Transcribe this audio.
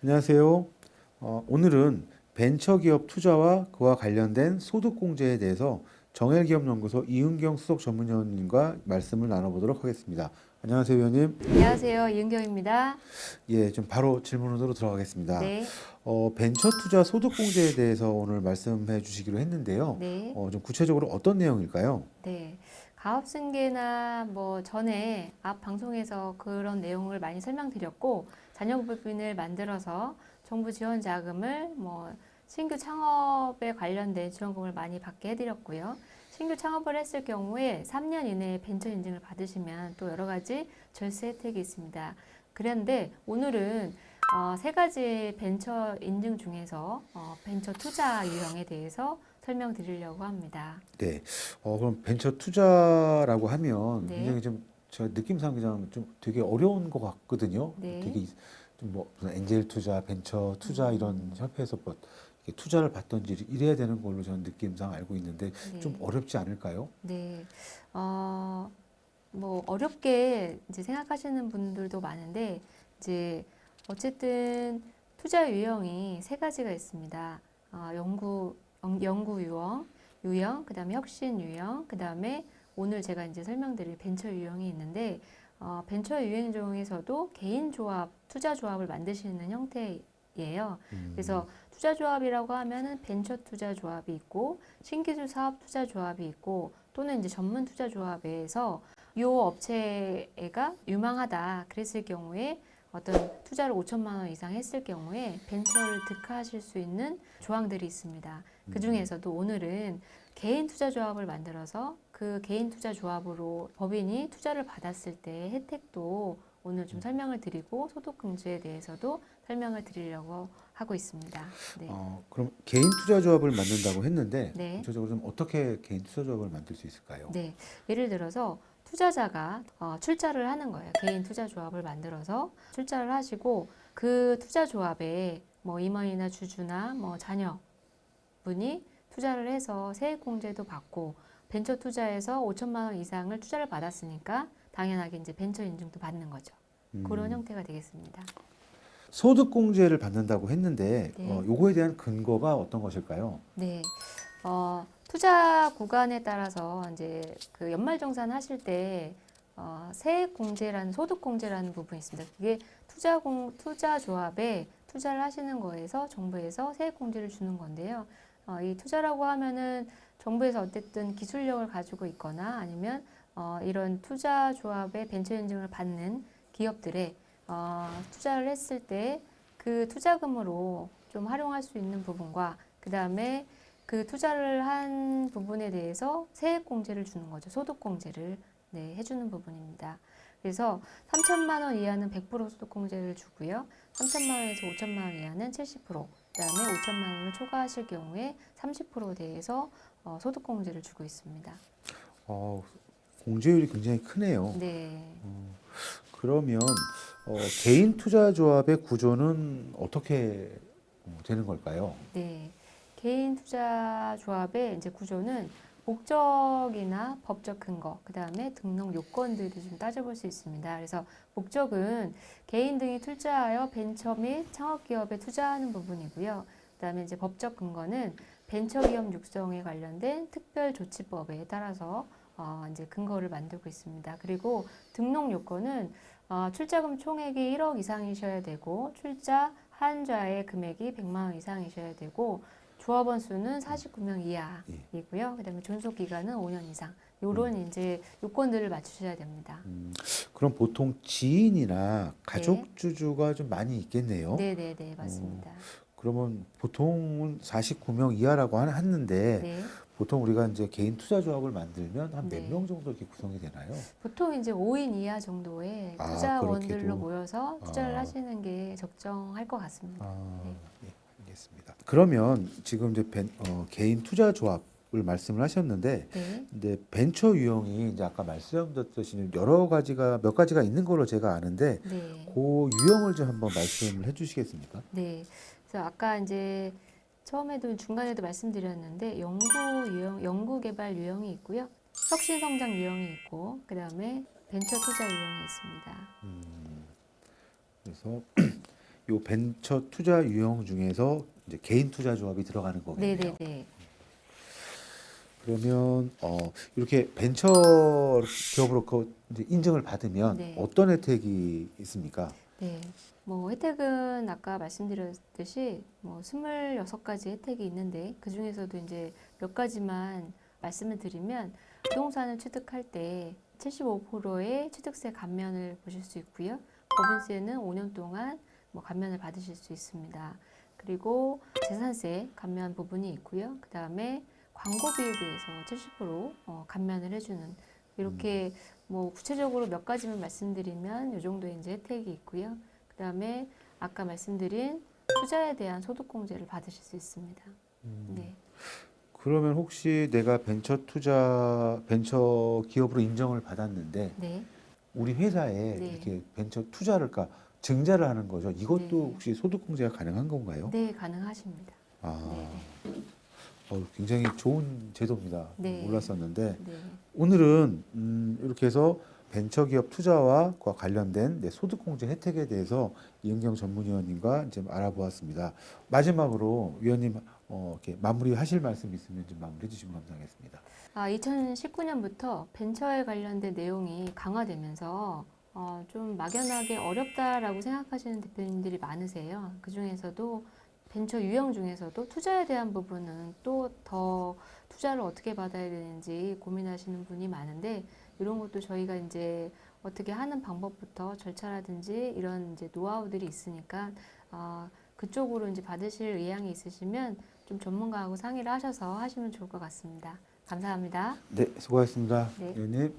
안녕하세요. 어, 오늘은 벤처기업 투자와 그와 관련된 소득공제에 대해서 정헬기업연구소 이은경 수석 전문위원님과 말씀을 나눠보도록 하겠습니다. 안녕하세요, 위원님. 안녕하세요. 이은경입니다. 예, 좀 바로 질문으로 들어가겠습니다. 네. 어, 벤처 투자 소득공제에 대해서 오늘 말씀해 주시기로 했는데요. 네. 어, 좀 구체적으로 어떤 내용일까요? 네. 가업승계나 뭐 전에 앞 방송에서 그런 내용을 많이 설명드렸고 자녀법인을 만들어서 정부 지원 자금을 뭐 신규 창업에 관련된 지원금을 많이 받게 해드렸고요. 신규 창업을 했을 경우에 3년 이내에 벤처 인증을 받으시면 또 여러 가지 절세 혜택이 있습니다. 그런데 오늘은 어, 세 가지 벤처 인증 중에서 어, 벤처 투자 유형에 대해서 설명드리려고 합니다. 네. 어, 그럼 벤처 투자라고 하면 네. 굉장히 좀저 느낌상 그냥 좀 되게 어려운 것 같거든요. 네. 되게 좀뭐 엔젤 투자, 벤처 투자 음. 이런 협회에서 뭐 투자를 받던지 이래야 되는 걸로 저는 느낌상 알고 있는데 네. 좀 어렵지 않을까요? 네. 어, 뭐 어렵게 이제 생각하시는 분들도 많은데 이제 어쨌든 투자 유형이 세 가지가 있습니다. 어, 연구 연- 연구 유형, 유형, 그다음에 혁신 유형, 그다음에 오늘 제가 이제 설명드릴 벤처 유형이 있는데 어, 벤처 유형 중에서도 개인 조합, 투자 조합을 만드시는 형태예요. 음, 그래서 투자 조합이라고 하면은 벤처 투자 조합이 있고 신기술 사업 투자 조합이 있고 또는 이제 전문 투자 조합에서 요 업체가 유망하다 그랬을 경우에 어떤 투자를 5천만 원 이상 했을 경우에 벤처를 득하실 수 있는 조항들이 있습니다. 그 중에서도 오늘은 개인 투자 조합을 만들어서 그 개인 투자 조합으로 법인이 투자를 받았을 때 혜택도 오늘 좀 설명을 드리고 소득공제에 대해서도 설명을 드리려고 하고 있습니다. 네. 어, 그럼 개인 투자 조합을 만든다고 했는데 네. 구체적으로 좀 어떻게 개인 투자 조합을 만들 수 있을까요? 네. 예를 들어서 투자자가 어, 출자를 하는 거예요. 개인 투자 조합을 만들어서 출자를 하시고 그 투자 조합에 뭐 임원이나 주주나 뭐 자녀 분이 투자를 해서 세액 공제도 받고 벤처 투자에서 5천만 원 이상을 투자를 받았으니까 당연하게 이제 벤처 인증도 받는 거죠. 음, 그런 형태가 되겠습니다. 소득공제를 받는다고 했는데 네. 어, 요거에 대한 근거가 어떤 것일까요? 네. 어, 투자 구간에 따라서 이제 그 연말정산 하실 때 어, 세액 공제라는 소득 공제라는 부분이 있습니다. 그게 투자 공 투자 조합에 투자를 하시는 거에서 정부에서 세액 공제를 주는 건데요. 어, 이 투자라고 하면은 정부에서 어쨌든 기술력을 가지고 있거나 아니면 어, 이런 투자 조합의 벤처 인증을 받는 기업들에 어, 투자를 했을 때 그 투자금으로 좀 활용할 수 있는 부분과 그 다음에 그 투자를 한 부분에 대해서 세액 공제를 주는 거죠. 소득 공제를 네, 해주는 부분입니다. 그래서 3천만 원 이하는 100% 소득 공제를 주고요. 3천만 원에서 5천만 원 이하는 70%, 그다음에 5천만 원을 초과하실 경우에 30% 대해서 어, 소득 공제를 주고 있습니다. 어, 공제율이 굉장히 크네요. 네. 그러면 어, 개인 투자 조합의 구조는 어떻게 어, 되는 걸까요? 네. 개인 투자 조합의 이제 구조는 목적이나 법적 근거, 그 다음에 등록 요건들을 좀 따져볼 수 있습니다. 그래서 목적은 개인 등이 투자하여 벤처 및 창업 기업에 투자하는 부분이고요. 그 다음에 이제 법적 근거는 벤처 기업 육성에 관련된 특별 조치법에 따라서 어, 이제 근거를 만들고 있습니다. 그리고 등록 요건은 어, 출자금 총액이 1억 이상이셔야 되고 출자 한자의 금액이 100만 원 이상이셔야 되고 조합원 수는 49명 이하이고요. 그다음에 존속 기간은 5년 이상. 요런 이제 요건들을 맞추셔야 됩니다. 음, 그럼 보통 지인이나 가족 주주가 좀 많이 있겠네요. 네, 네, 네, 맞습니다. 그러면 보통은 49명 이하라고 하- 하는데 네. 보통 우리가 이제 개인 투자 조합을 만들면 한몇 네. 명 정도 이렇게 구성이 되나요? 보통 이제 5인 이하 정도의 아, 투자원들로? 모여서 투자를 아. 하시는 게 적정할 것 같습니다. 아, 네. 예, 알겠습니다. 그러면 지금 이제 벤- 어, 개인 투자 조합을 말씀을 하셨는데 네. 근데 벤처 유형이 이제 아까 말씀드렸듯이 여러 가지가 몇 가지가 있는 걸로 제가 아는데 네. 그 유형을 좀 한번 말씀을 해주시겠습니까? 네. 그래서 아까 이제 처음에도 중간에도 말씀드렸는데 연구 유형, 연구 개발 유형이 있고요. 혁신 성장 유형이 있고 그 다음에 벤처 투자 유형이 있습니다. 음, 그래서 요 벤처 투자 유형 중에서 이제 개인 투자 조합이 들어가는 거겠네요. 네네네. 그러면 어 이렇게 벤처 기업으로 그 이제 인증을 받으면 네. 어떤 혜택이 있습니까? 네. 뭐 혜택은 아까 말씀드렸듯이 뭐 26가지 혜택이 있는데 그 중에서도 이제 몇 가지만 말씀을 드리면 부동산을 취득할 때 75%의 취득세 감면을 보실 수 있고요. 법인세는 5년 동안 뭐 감면을 받으실 수 있습니다. 그리고 재산세 감면 부분이 있고요. 그 다음에 광고비에 대해서 70% 어, 감면을 해주는 이렇게 뭐 구체적으로 몇 가지만 말씀드리면 이 정도의 이제 혜택이 있고요. 그 다음에 아까 말씀드린 투자에 대한 소득공제를 받으실 수 있습니다. 음. 네. 그러면 혹시 내가 벤처 투자 벤처 기업으로 인정을 받았는데 네. 우리 회사에 네. 이렇게 벤처 투자를 까 증자를 하는 거죠. 이것도 네. 혹시 소득 공제가 가능한 건가요? 네, 가능하십니다. 아, 어, 굉장히 좋은 제도입니다. 네. 몰랐었는데 네. 오늘은 음, 이렇게 해서 벤처기업 투자와 관련된 네, 소득공제 혜택에 대해서 이은경 전문위원님과 이제 알아보았습니다. 마지막으로 위원님 어, 이렇게 마무리하실 말씀 있으면 좀 마무리해 주시면 감사하겠습니다. 아, 2019년부터 벤처에 관련된 내용이 강화되면서 어, 좀 막연하게 어렵다라고 생각하시는 대표님들이 많으세요. 그 중에서도 벤처 유형 중에서도 투자에 대한 부분은 또 더 투자를 어떻게 받아야 되는지 고민하시는 분이 많은데 이런 것도 저희가 이제 어떻게 하는 방법부터 절차라든지 이런 이제 노하우들이 있으니까 어, 그쪽으로 이제 받으실 의향이 있으시면 좀 전문가하고 상의를 하셔서 하시면 좋을 것 같습니다. 감사합니다. 네, 수고하셨습니다. 네. 위원님.